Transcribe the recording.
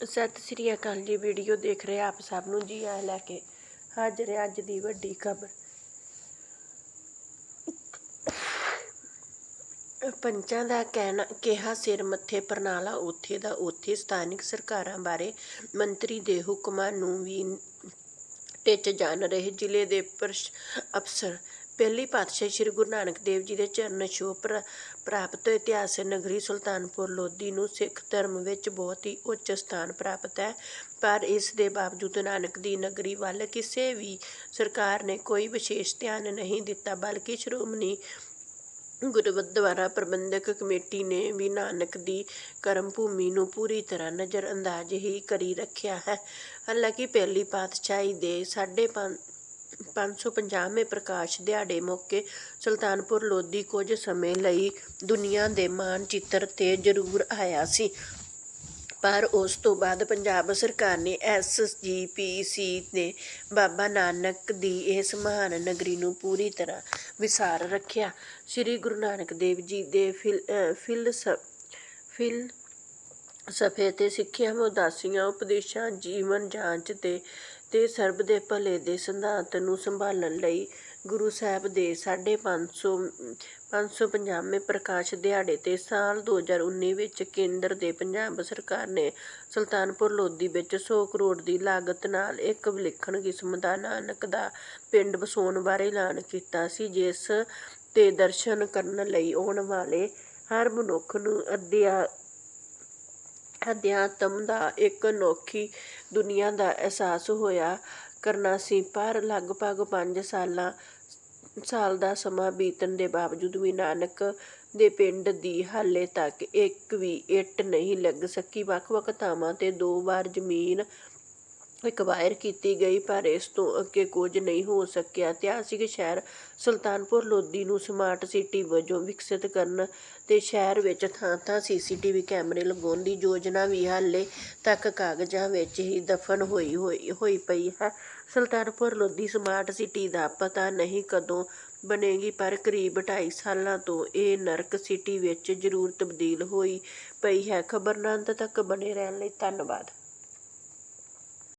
ਸਤਿ ਸ੍ਰੀ ਅਕਾਲ ਜੀ, ਵੀਡੀਓ ਦੇਖ ਰਹੇ ਆਪ ਸਭ ਨੂੰ ਜੀ ਆ ਲੈ ਕੇ ਹਾਜ਼ਰ ਹੈ ਅੱਜ ਦੀ ਵੱਡੀ ਖਬਰ। ਪੰਚਾਂ ਦਾ ਕਹਿਣਾ, ਕਿਹਾ ਸਿਰ ਮੱਥੇ ਪਰਨਾਲਾ ਉੱਥੇ ਦਾ ਉੱਥੇ, ਸਥਾਨਕ ਸਰਕਾਰਾਂ ਬਾਰੇ ਮੰਤਰੀ ਦੇ ਹੁਕਮਾਂ ਨੂੰ ਵੀ ਟਿੱਚ ਜਾਣ ਰਹੇ ਜ਼ਿਲ੍ਹੇ ਦੇ ਅਫਸਰ ਪਹਿਲੀ ਪਾਤਸ਼ਾਹ ਸ੍ਰੀ ਗੁਰੂ ਨਾਨਕ ਦੇਵ ਜੀ ਦੇ ਚਰਨ ਛੋਹ ਪ੍ਰਾਪਤ ਇਤਿਹਾਸ ਨਗਰੀ ਸੁਲਤਾਨਪੁਰ ਲੋਧੀ ਨੂੰ ਸਿੱਖ ਧਰਮ ਵਿੱਚ ਬਹੁਤ ਹੀ ਉੱਚ ਸਥਾਨ ਪ੍ਰਾਪਤ ਹੈ। ਪਰ ਇਸ ਦੇ ਬਾਵਜੂਦ ਨਾਨਕ ਦੀ ਨਗਰੀ ਵੱਲ ਕਿਸੇ ਵੀ ਸਰਕਾਰ ਨੇ ਕੋਈ ਵਿਸ਼ੇਸ਼ ਧਿਆਨ ਨਹੀਂ ਦਿੱਤਾ, ਬਲਕਿ ਸ਼੍ਰੋਮਣੀ ਗੁਰਦੁਆਰਾ ਪ੍ਰਬੰਧਕ ਕਮੇਟੀ ਨੇ ਵੀ ਨਾਨਕ ਦੀ ਕਰਮ ਭੂਮੀ ਨੂੰ ਪੂਰੀ ਤਰ੍ਹਾਂ ਨਜ਼ਰਅੰਦਾਜ਼ ਹੀ ਕਰੀ ਰੱਖਿਆ ਹੈ। ਹਾਲਾਂਕਿ ਪਹਿਲੀ ਪਾਤਸ਼ਾਹੀ ਦੇ 5.5 550ਵੇਂ ਪ੍ਰਕਾਸ਼ ਦਿਹਾੜੇ ਮੌਕੇ ਸੁਲਤਾਨਪੁਰ ਲੋਧੀ ਕੁਝ ਸਮੇਂ ਲਈ ਦੁਨੀਆ ਦੇ ਮਾਨਚਿੱਤਰ ਤੇ ਜ਼ਰੂਰ ਆਇਆ ਸੀ। ਪਰ ਉਸ ਤੋਂ ਬਾਅਦ ਪੰਜਾਬ ਸਰਕਾਰ ਨੇ ਐਸਜੀਪੀਸੀ ਨੇ ਬਾਬਾ ਨਾਨਕ ਦੀ ਇਸ ਮਹਾਨ ਨਗਰੀ ਨੂੰ ਪੂਰੀ ਤਰ੍ਹਾਂ ਵਿਸਾਰ ਰੱਖਿਆ। ਸ੍ਰੀ ਗੁਰੂ ਨਾਨਕ ਦੇਵ ਜੀ ਦੇ ਫਿਲ ਫਿਲ ਫਿਲਸ ਫਿਲ ਸਫੇ ਤੇ ਸਿੱਖਿਆ, ਉਦਾਸੀਆਂ, ਉਪਦੇਸ਼ਾਂ, ਜੀਵਨ ਜਾਂਚ ਤੇ ਤੇ ਸਰਬ ਦੇ ਭਲੇ ਦੇ ਸਿਧਾਂਤ ਨੂੰ ਸੰਭਾਲਣ ਲਈ ਗੁਰੂ ਸਾਹਿਬ ਦੇ 550 550ਵੇਂ ਪ੍ਰਕਾਸ਼ ਦਿਹਾੜੇ ਤੇ ਸਾਲ 2019 ਵਿੱਚ ਕੇਂਦਰ ਦੇ ਪੰਜਾਬ ਸਰਕਾਰ ਨੇ ਸੁਲਤਾਨਪੁਰ ਲੋਧੀ ਵਿੱਚ 100 ਕਰੋੜ ਦੀ ਲਾਗਤ ਨਾਲ ਇੱਕ ਵਿਲੱਖਣ ਕਿਸਮ ਦਾ ਨਾਨਕ ਦਾ ਪਿੰਡ ਵਸਾਉਣ ਬਾਰੇ ਐਲਾਨ ਕੀਤਾ ਸੀ, ਜਿਸ ਤੇ ਦਰਸ਼ਨ ਕਰਨ ਲਈ ਆਉਣ ਵਾਲੇ ਹਰ ਮਨੁੱਖ ਨੂੰ ਅਧਿਆ ਅਧਿਆਤਮ ਦਾ ਇੱਕ ਅਨੋਖੀ ਦੁਨੀਆ ਦਾ ਅਹਿਸਾਸ ਹੋਇਆ ਕਰਨਾ ਸੀ, ਪਰ ਲਗਭਗ 5 ਸਾਲਾਂ, ਸਾਲ ਦਾ ਸਮਾਂ ਬੀਤਣ ਦੇ ਬਾਵਜੂਦ ਵੀ ਨਾਨਕ ਦੇ ਪਿੰਡ ਦੀ ਹਾਲੇ ਤੱਕ ਇੱਕ ਵੀ ਇੱਟ ਨਹੀਂ ਲੱਗ ਸਕੀ। ਵੱਖ-ਵੱਖ ਥਾਵਾਂ ਤੇ ਦੋ ਵਾਰ ਜ਼ਮੀਨ ਐਕਵਾਇਰ ਕੀਤੀ ਗਈ, ਪਰ ਇਸ ਤੋਂ ਅੱਗੇ ਕੁਝ ਨਹੀਂ ਹੋ ਸਕਿਆ। ਇਤਿਹਾਸਿਕ ਸ਼ਹਿਰ ਸੁਲਤਾਨਪੁਰ ਲੋਧੀ ਨੂੰ ਸਮਾਰਟ ਸਿਟੀ ਵਜੋਂ ਵਿਕਸਿਤ ਕਰਨ ਤੇ ਸ਼ਹਿਰ ਵਿੱਚ ਥਾਂ-ਥਾਂ ਸੀਸੀਟੀਵੀ ਕੈਮਰੇ ਲਗਾਉਣ ਦੀ ਯੋਜਨਾ ਵੀ ਹਾਲੇ ਤੱਕ ਕਾਗਜ਼ਾਂ ਵਿੱਚ ਹੀ ਦਫ਼ਨ ਹੋਈ ਹੋਈ ਹੋਈ ਪਈ ਹੈ। ਸੁਲਤਾਨਪੁਰ ਲੋਧੀ ਸਮਾਰਟ ਸਿਟੀ ਦਾ ਪਤਾ ਨਹੀਂ ਕਦੋਂ ਬਣੇਗੀ, ਪਰ ਕਰੀਬ 2.5 ਸਾਲਾਂ ਤੋਂ ਇਹ ਨਰਕ ਸਿਟੀ ਵਿੱਚ ਜ਼ਰੂਰ ਤਬਦੀਲ ਹੋਈ ਪਈ ਹੈ। ਖਬਰ ਨਾਲ ਤੱਕ ਬਣੇ ਰਹਿਣ ਲਈ ਧੰਨਵਾਦ।